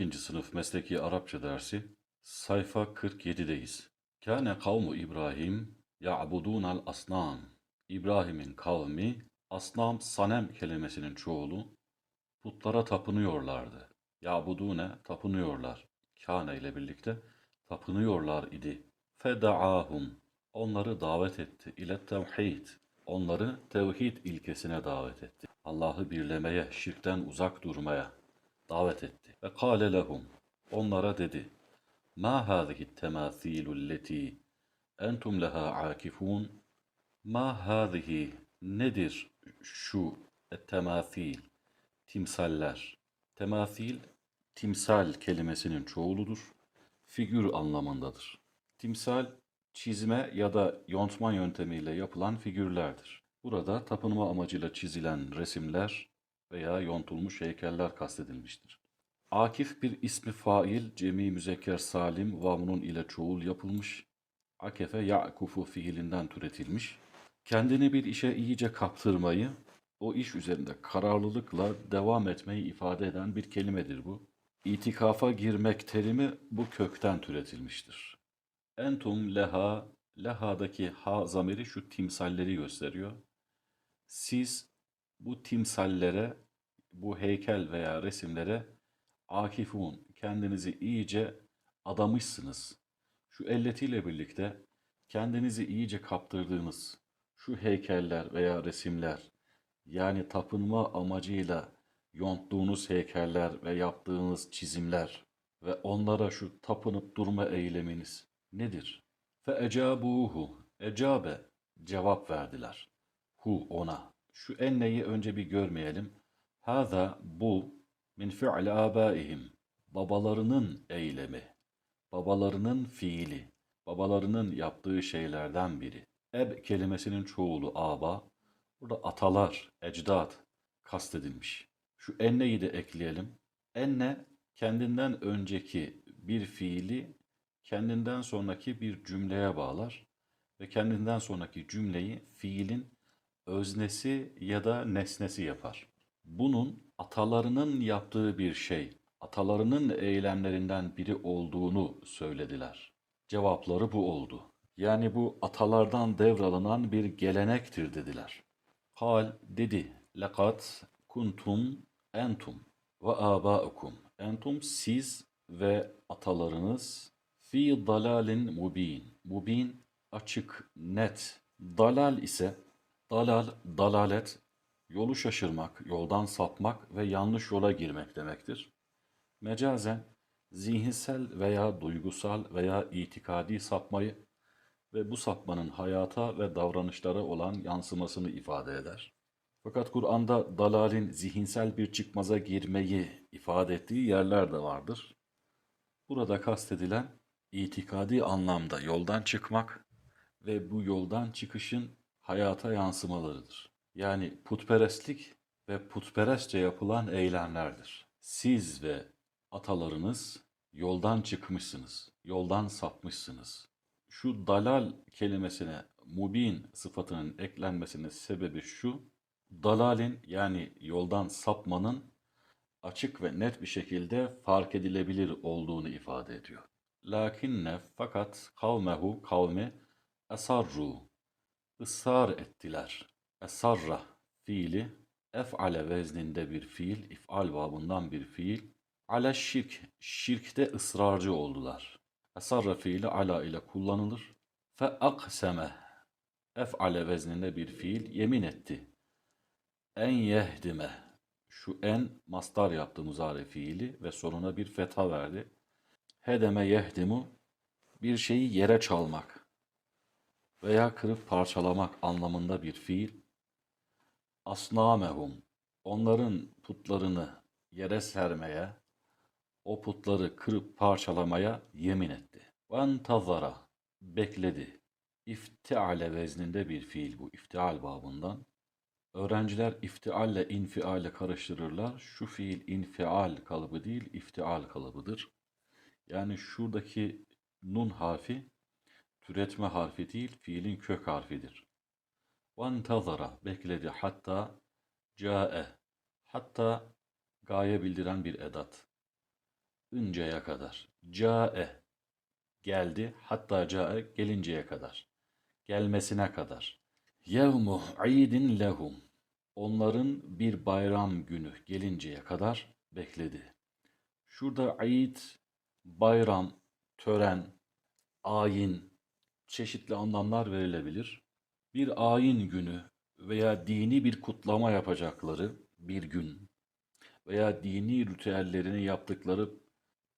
12. sınıf mesleki Arapça dersi sayfa 47'deyiz. Kâne kavmu İbrahim ya'budûnel asnam. İbrahim'in kavmi asnam sanem kelimesinin çoğulu putlara tapınıyorlardı. Ya'budûne tapınıyorlar. Kâne ile birlikte tapınıyorlar idi. Fedaahum onları davet etti ile tevhid. Onları tevhid ilkesine davet etti. Allah'ı birlemeye, şirkten uzak durmaya davet etti. Ve kâle lehum onlara dedi. Ma hâzihi temâthîlü lletî entum leha âkifûn Ma hâzihi nedir şu temâthîl timsaller temâthîl timsal kelimesinin çoğuludur. Figür anlamındadır. Timsal çizme ya da yontma yöntemiyle yapılan figürlerdir. Burada tapınma amacıyla çizilen resimler veya yontulmuş heykeller kastedilmiştir. Akif bir ismi fail, cemi müzekker salim, vavnun ile çoğul yapılmış. Akefe ya'kufu fiilinden türetilmiş. Kendini bir işe iyice kaptırmayı, o iş üzerinde kararlılıkla devam etmeyi ifade eden bir kelimedir bu. İtikafa girmek terimi bu kökten türetilmiştir. Entum leha, lehadaki ha zamiri şu timsalleri gösteriyor. Siz bu timsallere, bu heykel veya resimlere akifun, kendinizi iyice adamışsınız. Şu elletiyle birlikte kendinizi iyice kaptırdığınız şu heykeller veya resimler, yani tapınma amacıyla yonttuğunuz heykeller ve yaptığınız çizimler ve onlara şu tapınıp durma eyleminiz nedir? Fe ecabuhu, ecabe, cevap verdiler. Hu ona. Şu enneyi önce bir görmeyelim. Hâzâ bu min fi'li âbâihim. Babalarının eylemi, babalarının fiili, babalarının yaptığı şeylerden biri. Eb kelimesinin çoğulu aba, burada atalar, ecdat kastedilmiş. Şu enneyi de ekleyelim. Enne kendinden önceki bir fiili kendinden sonraki bir cümleye bağlar ve kendinden sonraki cümleyi fiilin öznesi ya da nesnesi yapar. Bunun atalarının yaptığı bir şey, atalarının eylemlerinden biri olduğunu söylediler. Cevapları bu oldu. Yani bu atalardan devralınan bir gelenektir dediler. Hal dedi, lekat kuntum entum ve abaukum. Entum siz ve atalarınız fi dalalin mubin. Mubin açık, net. Dalal ise dalal, dalalet yolu şaşırmak, yoldan sapmak ve yanlış yola girmek demektir. Mecazen zihinsel veya duygusal veya itikadi sapmayı ve bu sapmanın hayata ve davranışlara olan yansımasını ifade eder. Fakat Kur'an'da dalalin zihinsel bir çıkmaza girmeyi ifade ettiği yerler de vardır. Burada kastedilen itikadi anlamda yoldan çıkmak ve bu yoldan çıkışın hayata yansımalarıdır. Yani putperestlik ve putperestçe yapılan eylemlerdir. Siz ve atalarınız yoldan çıkmışsınız, yoldan sapmışsınız. Şu dalal kelimesine mubin sıfatının eklenmesinin sebebi şu, dalalin yani yoldan sapmanın açık ve net bir şekilde fark edilebilir olduğunu ifade ediyor. Lakinne fakat kavmehu kavmi esarru ısrar ettiler. Esarra fiili ef'ale vezninde bir fiil, if'al babından bir fiil. Ale şirk, şirkte ısrarcı oldular. Esarra fiili ala ile kullanılır. Fe akseme, ef'ale vezninde bir fiil, yemin etti. En yehdime, şu en mastar yaptı muzare fiili ve sonuna bir fetha verdi. Hedeme yehdimu, bir şeyi yere çalmak veya kırıp parçalamak anlamında bir fiil. Asnamehum, onların putlarını yere sermeye, o putları kırıp parçalamaya yemin etti. Ventazara, bekledi. İftiale vezninde bir fiil bu, iftial babından. Öğrenciler iftialle infiale karıştırırlar. Şu fiil infial kalıbı değil, iftial kalıbıdır. Yani şuradaki nun harfi türetme harfi değil, fiilin kök harfidir. Vantazara bekledi hatta cae hatta gaye bildiren bir edat. Ünceye kadar. Cae geldi hatta cae gelinceye kadar. Gelmesine kadar. Yevmu idin lehum. Onların bir bayram günü gelinceye kadar bekledi. Şurada ait bayram, tören, ayin çeşitli anlamlar verilebilir. Bir ayin günü veya dini bir kutlama yapacakları bir gün veya dini ritüellerini yaptıkları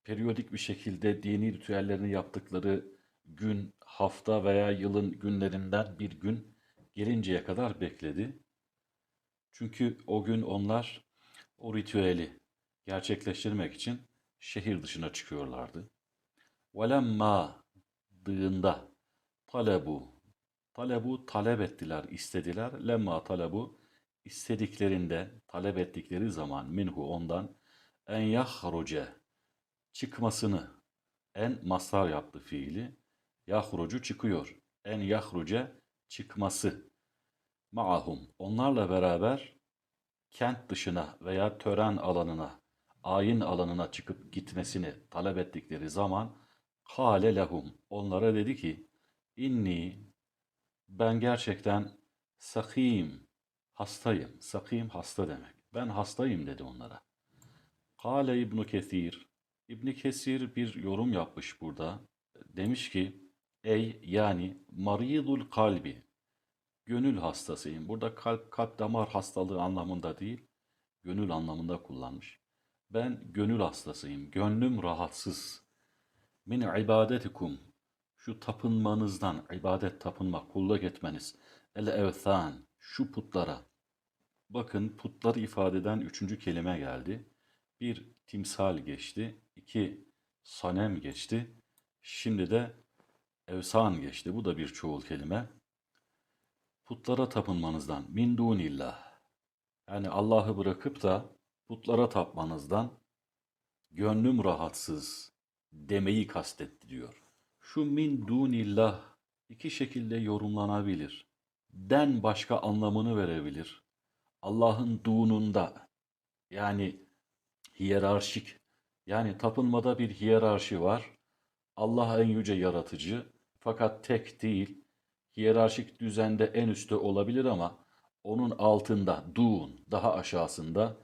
periyodik bir şekilde dini ritüellerini yaptıkları gün, hafta veya yılın günlerinden bir gün gelinceye kadar bekledi. Çünkü o gün onlar o ritüeli gerçekleştirmek için şehir dışına çıkıyorlardı. Velemma dığında talebu talebu talep ettiler, istediler. Lemma talebu istediklerinde, talep ettikleri zaman minhu ondan en yahruce çıkmasını en mastar yaptı fiili. Yahrucu çıkıyor. En yahruce çıkması. Maahum onlarla beraber kent dışına veya tören alanına, ayin alanına çıkıp gitmesini talep ettikleri zaman kâle lehum onlara dedi ki inni ben gerçekten sakîm hastayım. Sakîm hasta demek. Ben hastayım dedi onlara. Kâle İbn Kesir İbn Kesir bir yorum yapmış burada. Demiş ki ey yani maridul kalbi gönül hastasıyım. Burada kalp kalp damar hastalığı anlamında değil, gönül anlamında kullanmış. Ben gönül hastasıyım. Gönlüm rahatsız. Min ibadetikum şu tapınmanızdan, ibadet tapınmak, kulluk etmeniz. El evthan, şu putlara. Bakın putları ifade eden üçüncü kelime geldi. Bir timsal geçti, iki sanem geçti. Şimdi de evsan geçti. Bu da bir çoğul kelime. Putlara tapınmanızdan, min dunillah. Yani Allah'ı bırakıp da putlara tapmanızdan gönlüm rahatsız demeyi kastetti diyor. Şu min dunillah iki şekilde yorumlanabilir. Den başka anlamını verebilir. Allah'ın dununda yani hiyerarşik yani tapınmada bir hiyerarşi var. Allah en yüce yaratıcı fakat tek değil. Hiyerarşik düzende en üstte olabilir ama onun altında dun daha aşağısında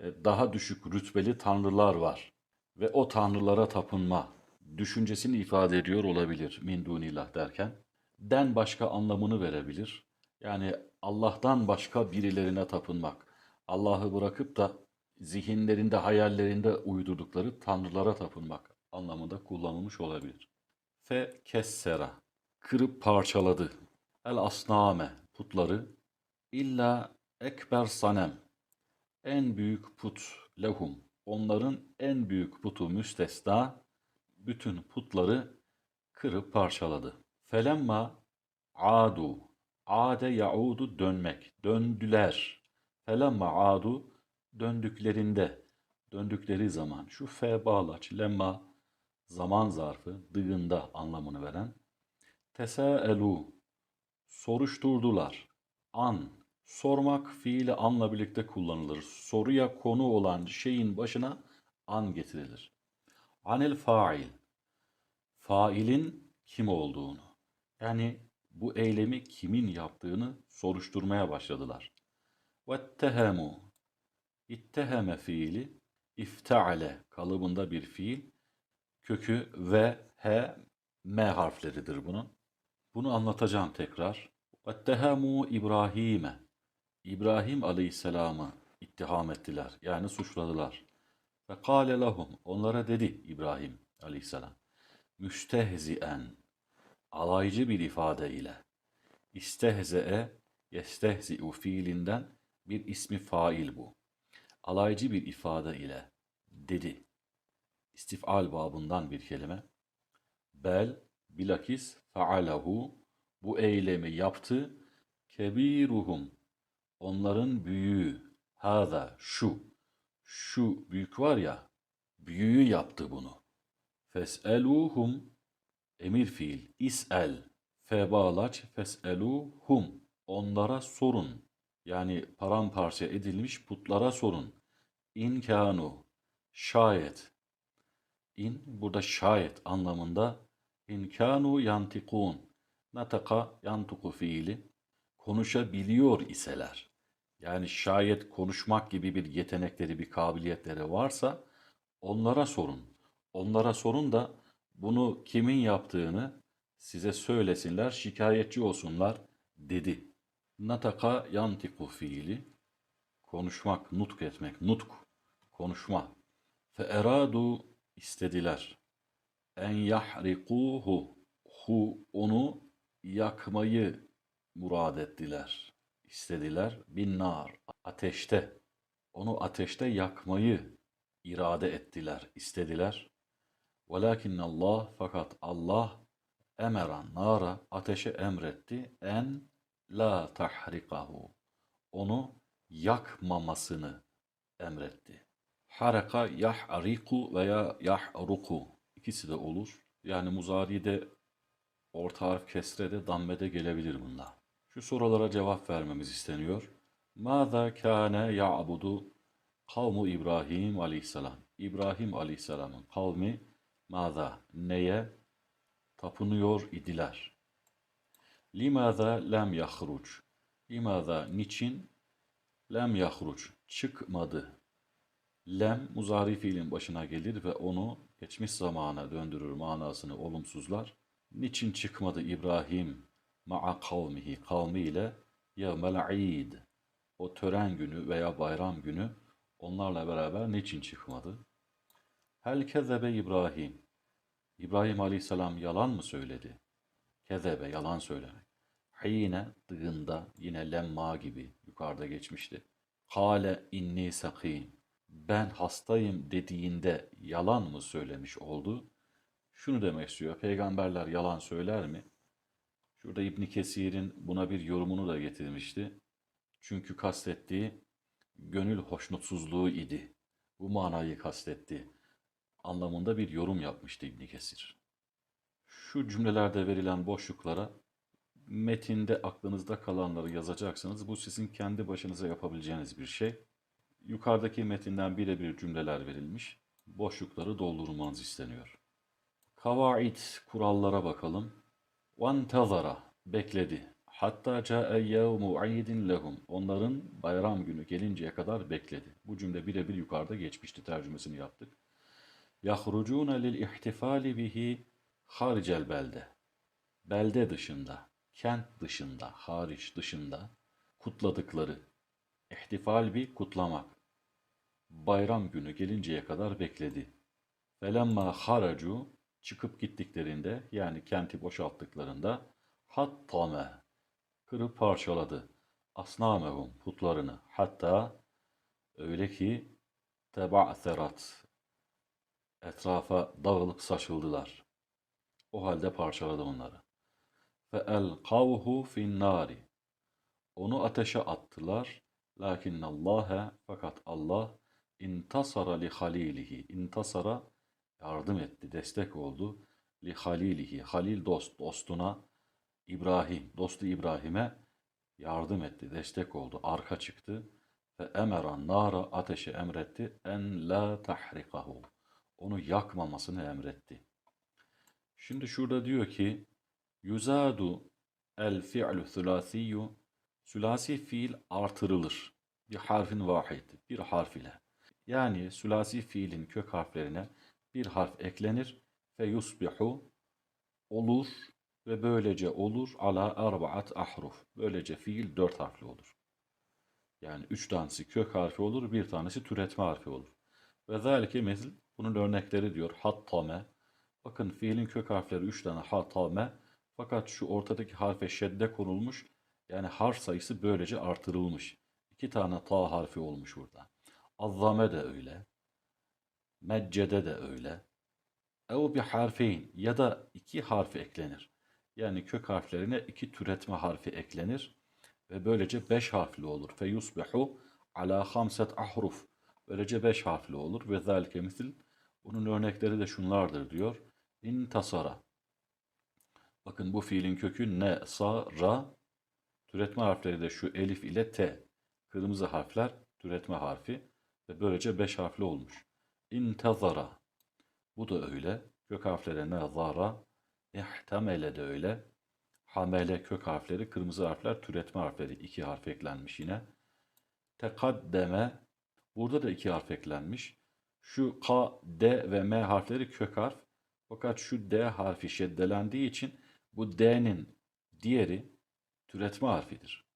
e, daha düşük rütbeli tanrılar var. Ve o tanrılara tapınma düşüncesini ifade ediyor olabilir min dunillah derken. Den başka anlamını verebilir. Yani Allah'tan başka birilerine tapınmak. Allah'ı bırakıp da zihinlerinde, hayallerinde uydurdukları tanrılara tapınmak anlamında kullanılmış olabilir. Fe kessera, kırıp parçaladı. El asname, putları. İlla ekber sanem, en büyük put lehum, onların en büyük putu müstesna, bütün putları kırıp parçaladı. Felemma adu, ade yaudu dönmek, döndüler. Felemma adu, döndüklerinde, döndükleri zaman, şu fe bağlaç, lemma, zaman zarfı, dığında anlamını veren, tesaelu, soruşturdular, an, sormak fiili anla birlikte kullanılır. Soruya konu olan şeyin başına an getirilir. Anil fail, failin kim olduğunu, yani bu eylemi kimin yaptığını soruşturmaya başladılar. Vettehemu, itteheme fiili, ifteale kalıbında bir fiil, kökü ve he, m harfleridir bunun. Bunu anlatacağım tekrar. Vettehemu İbrahim'e, İbrahim aleyhisselamı ittiham ettiler, yani suçladılar. Ve kâle lahum, onlara dedi İbrahim aleyhisselam, müstehzien, alaycı bir ifade ile, istehze'e, yestehzi'u fiilinden bir ismi fail bu. Alaycı bir ifade ile dedi. İstifal babından bir kelime. Bel, bilakis faalehu, bu eylemi yaptı, kebiruhum, onların büyüğü, hâza, şu, şu büyük var ya, büyüğü yaptı bunu. Fes'eluhum, emir fiil, is'el, febalaç, fes'eluhum, onlara sorun. Yani paramparça edilmiş putlara sorun. İnkanu, şayet, İn burada şayet anlamında in kanu yantikun nataka yantuku fiili konuşabiliyor iseler yani şayet konuşmak gibi bir yetenekleri bir kabiliyetleri varsa onlara sorun. Onlara sorun da bunu kimin yaptığını size söylesinler, şikayetçi olsunlar dedi. Nataka yantiku fiili konuşmak, nutk etmek, nutk, konuşma. Fe eradu istediler. En yahrikuhu, hu onu yakmayı murad ettiler. İstediler. Bin nar, ateşte. Onu ateşte yakmayı irade ettiler, istediler. Velakin Allah fakat Allah emeran nara ateşe emretti en la tahrikahu onu yakmamasını emretti. Haraka yahriku veya yahruku ikisi de olur. Yani muzari'de orta harf kesrede dammede gelebilir bunlar. Şu sorulara cevap vermemiz isteniyor. Mâzâ kâne ya'budu kavmu İbrahim aleyhisselam. İbrahim aleyhisselamın kavmi mâzâ neye tapınıyor idiler. Limâzâ lem yahruc. Limâzâ niçin lem yahruc çıkmadı. Lem muzari fiilin başına gelir ve onu geçmiş zamana döndürür manasını olumsuzlar. Niçin çıkmadı İbrahim ma'a kavmihi kavmiyle yevmel id o tören günü veya bayram günü onlarla beraber niçin çıkmadı? Hel kezebe İbrahim İbrahim Aleyhisselam yalan mı söyledi? Kezebe yalan söylemek. Hine dığında yine lemma gibi yukarıda geçmişti. Kale inni sakim. Ben hastayım dediğinde yalan mı söylemiş oldu? Şunu demek istiyor. Peygamberler yalan söyler mi? Şurada İbn Kesir'in buna bir yorumunu da getirmişti. Çünkü kastettiği gönül hoşnutsuzluğu idi. Bu manayı kastetti anlamında bir yorum yapmıştı İbn Kesir. Şu cümlelerde verilen boşluklara metinde aklınızda kalanları yazacaksınız. Bu sizin kendi başınıza yapabileceğiniz bir şey. Yukarıdaki metinden birebir cümleler verilmiş. Boşlukları doldurmanız isteniyor. Kavaid kurallara bakalım. Vantazara bekledi. Hatta ca'e yevmu idin lehum. Onların bayram günü gelinceye kadar bekledi. Bu cümle birebir yukarıda geçmişti. Tercümesini yaptık. Yahrucune lil ihtifali bihi haricel belde. Belde dışında, kent dışında, hariç dışında kutladıkları. İhtifal bir kutlamak. Bayram günü gelinceye kadar bekledi. Felemma haracu çıkıp gittiklerinde yani kenti boşalttıklarında hattame kırıp parçaladı. Asnamehum putlarını hatta öyle ki teba'serat etrafa dağılıp saçıldılar. O halde parçaladı onları. Ve el kavhu fin nari. Onu ateşe attılar. Lakin Allah fakat Allah intasara li halilihi. İntasara yardım etti, destek oldu. Li halilihi. Halil dost, dostuna İbrahim, dostu İbrahim'e yardım etti, destek oldu, arka çıktı. Ve emeran nara ateşe emretti en la tahrikahu onu yakmamasını emretti. Şimdi şurada diyor ki yuzadu el fi'lu thulasiyyu sülasi fiil artırılır. Bir harfin vahid, bir harf ile. Yani sülasi fiilin kök harflerine bir harf eklenir ve yusbihu olur ve böylece olur ala arbaat ahruf. Böylece fiil dört harfli olur. Yani üç tanesi kök harfi olur, bir tanesi türetme harfi olur. Ve zâlike mezl bunun örnekleri diyor hattame. Bakın fiilin kök harfleri 3 tane hattame. Fakat şu ortadaki harfe şedde konulmuş. Yani harf sayısı böylece artırılmış. İki tane ta harfi olmuş burada. Azzame de öyle. Meccede de öyle. Ev bir harfeyn ya da iki harfi eklenir. Yani kök harflerine iki türetme harfi eklenir. Ve böylece beş harfli olur. Fe yusbihu ala hamset ahruf. Böylece beş harfli olur. Ve zâlike misil bunun örnekleri de şunlardır diyor. İntasara. Bakın bu fiilin kökü ne, sa, ra. Türetme harfleri de şu elif ile t. Kırmızı harfler türetme harfi ve böylece beş harfli olmuş. İntazara. Bu da öyle. Kök harfleri nezara, ihtemele de öyle. Hamele kök harfleri, kırmızı harfler, türetme harfleri. iki harf eklenmiş yine. Tekaddeme, burada da iki harf eklenmiş. Şu K, D ve M harfleri kök harf. Fakat şu D harfi şeddelendiği için bu D'nin diğeri türetme harfidir.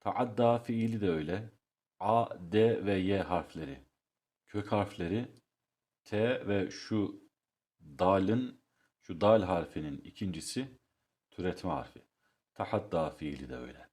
Taadda fiili de öyle. A, D ve Y harfleri. Kök harfleri T ve şu dalın, şu dal harfinin ikincisi türetme harfi. Tahadda fiili de öyle.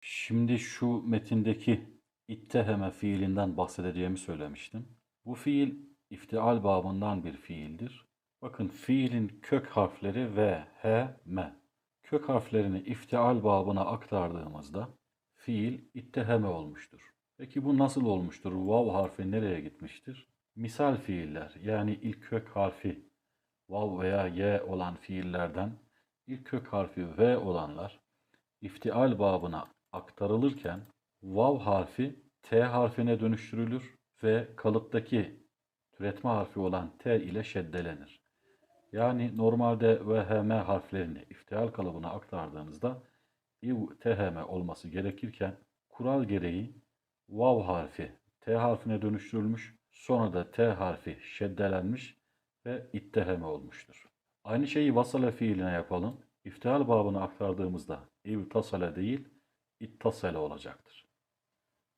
Şimdi şu metindeki itteheme fiilinden bahsedeceğimi söylemiştim. Bu fiil iftial babından bir fiildir. Bakın fiilin kök harfleri V, H, M. Kök harflerini iftial babına aktardığımızda fiil itteheme olmuştur. Peki bu nasıl olmuştur? Vav harfi nereye gitmiştir? Misal fiiller yani ilk kök harfi vav veya y olan fiillerden ilk kök harfi v olanlar iftial babına aktarılırken vav harfi t harfine dönüştürülür ve kalıptaki türetme harfi olan t ile şeddelenir. Yani normalde vhm harflerini iftial kalıbına aktardığınızda iv thm olması gerekirken kural gereği vav harfi t harfine dönüştürülmüş, sonra da t harfi şeddelenmiş ve itteheme olmuştur. Aynı şeyi vasale fiiline yapalım. İftihal babını aktardığımızda ivtasale değil, ittasale olacaktır.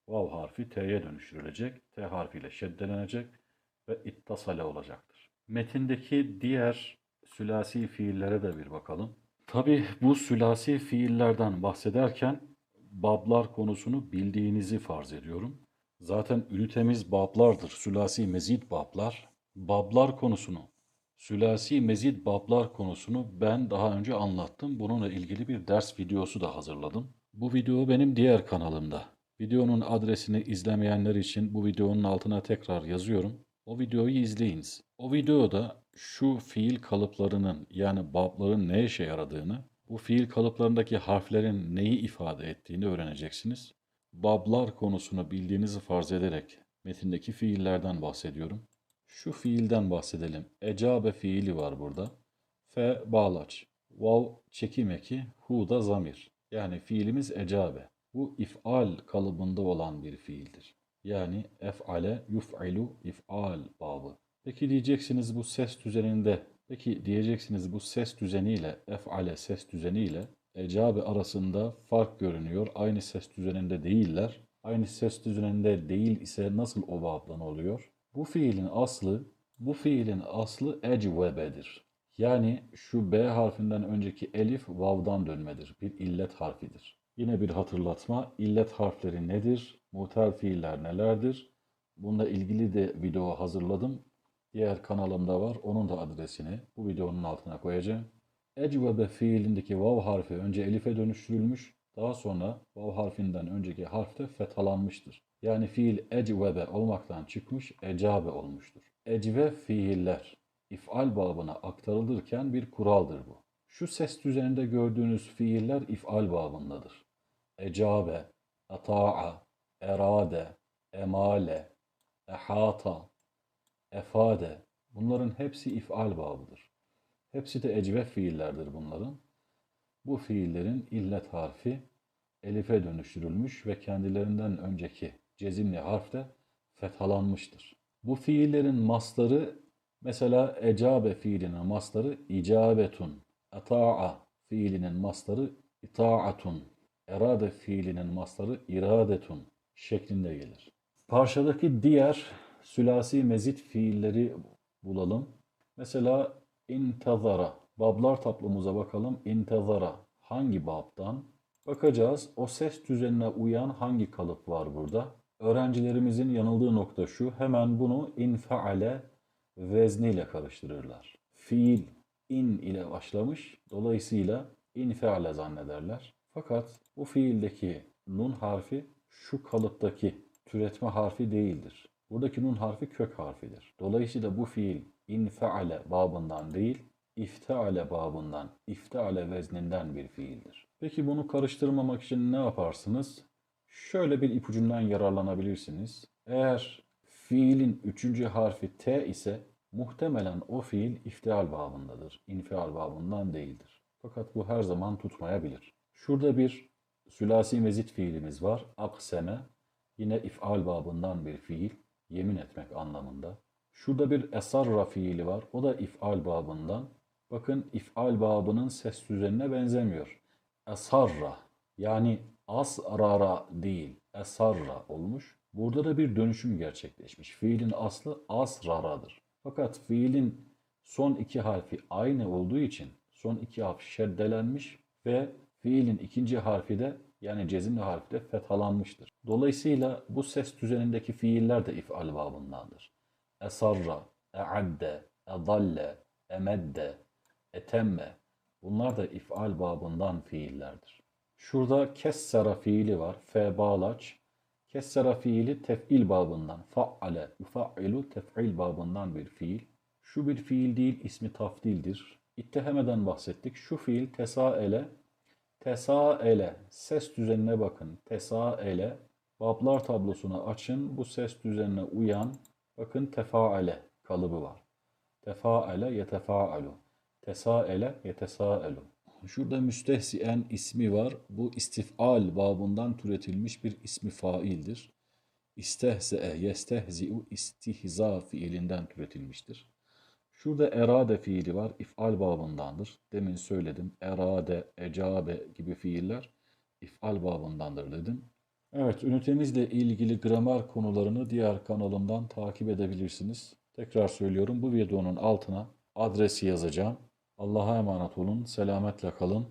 Vav harfi t'ye dönüştürülecek, t harfiyle şeddelenecek ve ittasale olacaktır. Metindeki diğer sülasi fiillere de bir bakalım. Tabi bu sülasi fiillerden bahsederken bablar konusunu bildiğinizi farz ediyorum. Zaten ünitemiz bablardır. Sülasi mezid bablar. Bablar konusunu, sülasi mezid bablar konusunu ben daha önce anlattım. Bununla ilgili bir ders videosu da hazırladım. Bu video benim diğer kanalımda. Videonun adresini izlemeyenler için bu videonun altına tekrar yazıyorum. O videoyu izleyiniz. O videoda şu fiil kalıplarının yani babların ne işe yaradığını, bu fiil kalıplarındaki harflerin neyi ifade ettiğini öğreneceksiniz. Bablar konusunu bildiğinizi farz ederek metindeki fiillerden bahsediyorum. Şu fiilden bahsedelim. Ecabe fiili var burada. Fe bağlaç. Vav çekim eki. Hu da zamir. Yani fiilimiz ecabe. Bu if'al kalıbında olan bir fiildir. Yani ef'ale yuf'ilu if'al babı. Peki diyeceksiniz bu ses düzeninde, peki diyeceksiniz bu ses düzeniyle, ef'ale ses düzeniyle ecabe arasında fark görünüyor. Aynı ses düzeninde değiller. Aynı ses düzeninde değil ise nasıl o babdan oluyor? Bu fiilin aslı, bu fiilin aslı ecvebedir. Yani şu B harfinden önceki elif vav'dan dönmedir. Bir illet harfidir. Yine bir hatırlatma. İllet harfleri nedir? Muhtel fiiller nelerdir? Bununla ilgili de video hazırladım. Diğer kanalımda var. Onun da adresini bu videonun altına koyacağım. Ecvebe fiilindeki vav harfi önce elife dönüştürülmüş. Daha sonra vav harfinden önceki harfte fethalanmıştır. Yani fiil ecvebe olmaktan çıkmış ecabe olmuştur. Ecve fiiller if'al babına aktarılırken bir kuraldır bu. Şu ses düzeninde gördüğünüz fiiller if'al babındadır. Ecabe, ata'a, erade, emale, ehata, efade bunların hepsi if'al babıdır. Hepsi de ecve fiillerdir bunların. Bu fiillerin illet harfi elife dönüştürülmüş ve kendilerinden önceki cezimli harf de fethalanmıştır. Bu fiillerin masları mesela ecabe fiilinin masları icabetun, ata'a fiilinin masları itaatun, erade fiilinin masları iradetun şeklinde gelir. Parçadaki diğer sülasi mezit fiilleri bulalım. Mesela intezara. Bablar tablumuza bakalım. İntezara hangi babdan? Bakacağız o ses düzenine uyan hangi kalıp var burada? Öğrencilerimizin yanıldığı nokta şu. Hemen bunu infaale vezniyle karıştırırlar. Fiil in ile başlamış. Dolayısıyla infaale zannederler. Fakat bu fiildeki nun harfi şu kalıptaki türetme harfi değildir. Buradaki nun harfi kök harfidir. Dolayısıyla bu fiil infaale babından değil, ifteale babından, ifteale vezninden bir fiildir. Peki bunu karıştırmamak için ne yaparsınız? Şöyle bir ipucundan yararlanabilirsiniz. Eğer fiilin üçüncü harfi T ise Muhtemelen o fiil iftial babındadır. İnfial babından değildir. Fakat bu her zaman tutmayabilir. Şurada bir sülasi mezit fiilimiz var. Akseme yine ifal babından bir fiil. Yemin etmek anlamında. Şurada bir esarra fiili var. O da ifal babından. Bakın ifal babının ses düzenine benzemiyor. Esarra yani asrara değil esarra olmuş. Burada da bir dönüşüm gerçekleşmiş. Fiilin aslı asraradır. Fakat fiilin son iki harfi aynı olduğu için son iki harf şeddelenmiş ve fiilin ikinci harfi de yani cezimli harfi de fethalanmıştır. Dolayısıyla bu ses düzenindeki fiiller de ifal babındandır. Esarra, e'adde, edalle, emedde, etemme bunlar da ifal babından fiillerdir. Şurada kessera fiili var. Fe bağlaç. Kessera fiili tef'il babından. Fa'ale, ufa'ilu tef'il babından bir fiil. Şu bir fiil değil, ismi tafdildir. İttehemeden bahsettik. Şu fiil tesaele, tesaele, ses düzenine bakın. Tesaele, bablar tablosunu açın. Bu ses düzenine uyan, bakın tefaale kalıbı var. Tefaale yetefaalu. Tesaele yetesaelu. Şurada müstehzien ismi var. Bu istifal babından türetilmiş bir ismi faildir. İstehze'e, yestehzi'u istihza fiilinden türetilmiştir. Şurada erade fiili var. İf'al babındandır. Demin söyledim. Erade, ecabe gibi fiiller if'al babındandır dedim. Evet, ünitemizle ilgili gramer konularını diğer kanalımdan takip edebilirsiniz. Tekrar söylüyorum bu videonun altına adresi yazacağım. Allah'a emanet olun, selametle kalın.